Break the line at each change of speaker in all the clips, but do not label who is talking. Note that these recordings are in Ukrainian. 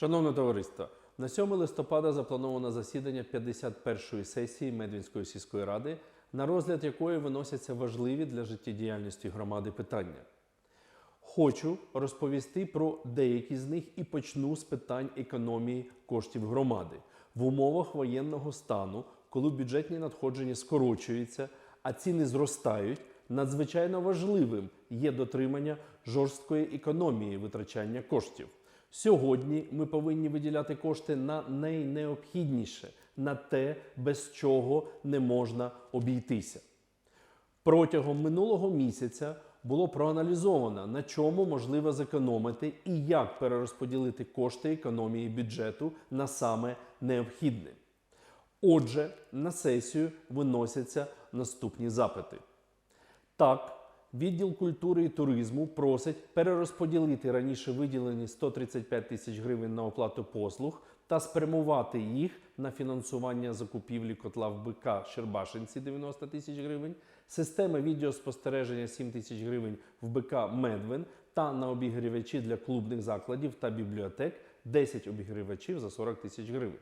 Шановне товариство, на 7 листопада заплановано засідання 51-ї сесії Медвінської сільської ради, на розгляд якої виносяться важливі для життєдіяльності громади питання. Хочу розповісти про деякі з них і почну з питань економії коштів громади в умовах воєнного стану, коли бюджетні надходження скорочуються, а ціни зростають. Надзвичайно важливим є дотримання жорсткої економії витрачання коштів. Сьогодні ми повинні виділяти кошти на найнеобхідніше, на те, без чого не можна обійтися. Протягом минулого місяця було проаналізовано, на чому можливо зекономити і як перерозподілити кошти економії бюджету на саме необхідне. Отже, на сесію виносяться наступні запити. Так, відділ культури і туризму просить перерозподілити раніше виділені 135 тисяч гривень на оплату послуг та спрямувати їх на фінансування закупівлі котла в БК Щербашинці 90 тисяч гривень, системи відеоспостереження 7 тисяч гривень в БК Медвин та на обігрівачі для клубних закладів та бібліотек 10 обігрівачів за 40 тисяч гривень.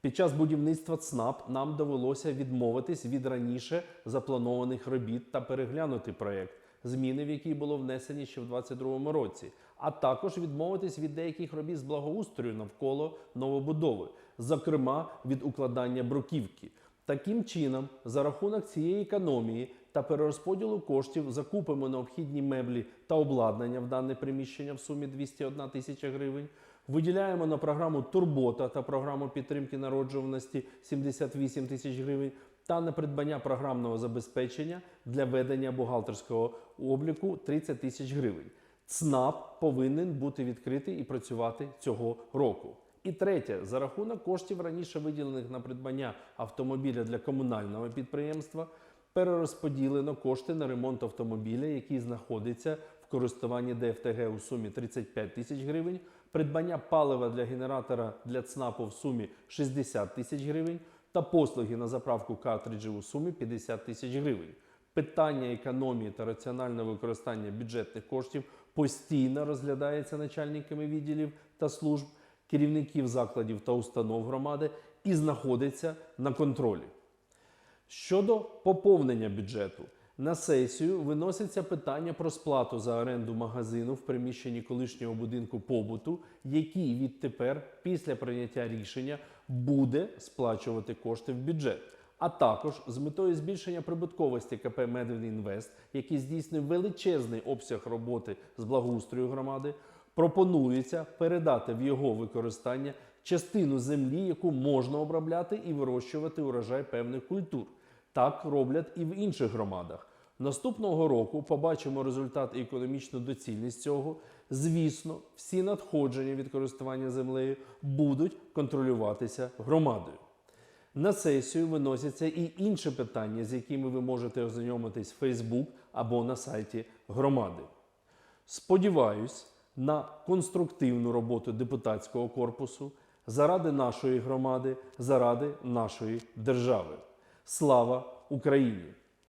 Під час будівництва ЦНАП нам довелося відмовитись від раніше запланованих робіт та переглянути проєкт, зміни в який було внесені ще в 2022 році, а також відмовитись від деяких робіт з благоустрою навколо новобудови, зокрема від укладання бруківки. Таким чином, за рахунок цієї економії та перерозподілу коштів закупимо необхідні меблі та обладнання в дане приміщення в сумі 201 тисяча гривень. Виділяємо на програму Турбота та програму підтримки народжуваності 78 тисяч гривень та на придбання програмного забезпечення для ведення бухгалтерського обліку 30 тисяч гривень. ЦНАП повинен бути відкритий і працювати цього року. І третє, за рахунок коштів раніше виділених на придбання автомобіля для комунального підприємства, перерозподілено кошти на ремонт автомобіля, який знаходиться в користуванні ДФТГ у сумі 35 тисяч гривень, придбання палива для генератора для ЦНАПу в сумі 60 тисяч гривень та послуги на заправку картриджів у сумі 50 тисяч гривень. Питання економії та раціонального використання бюджетних коштів постійно розглядається начальниками відділів та служб, керівників закладів та установ громади і знаходиться на контролі. Щодо поповнення бюджету, на сесію виноситься питання про сплату за оренду магазину в приміщенні колишнього будинку побуту, який відтепер, після прийняття рішення, буде сплачувати кошти в бюджет. А також з метою збільшення прибутковості КП «Медвінвест», який здійснює величезний обсяг роботи з благоустрою громади, пропонується передати в його використання частину землі, яку можна обробляти і вирощувати урожай певних культур. Так роблять і в інших громадах. Наступного року побачимо результат і економічну доцільність цього. Звісно, всі надходження від користування землею будуть контролюватися громадою. На сесію виносяться і інші питання, з якими ви можете ознайомитись в Facebook або на сайті громади. Сподіваюсь на конструктивну роботу депутатського корпусу заради нашої громади, заради нашої держави. Слава Україні!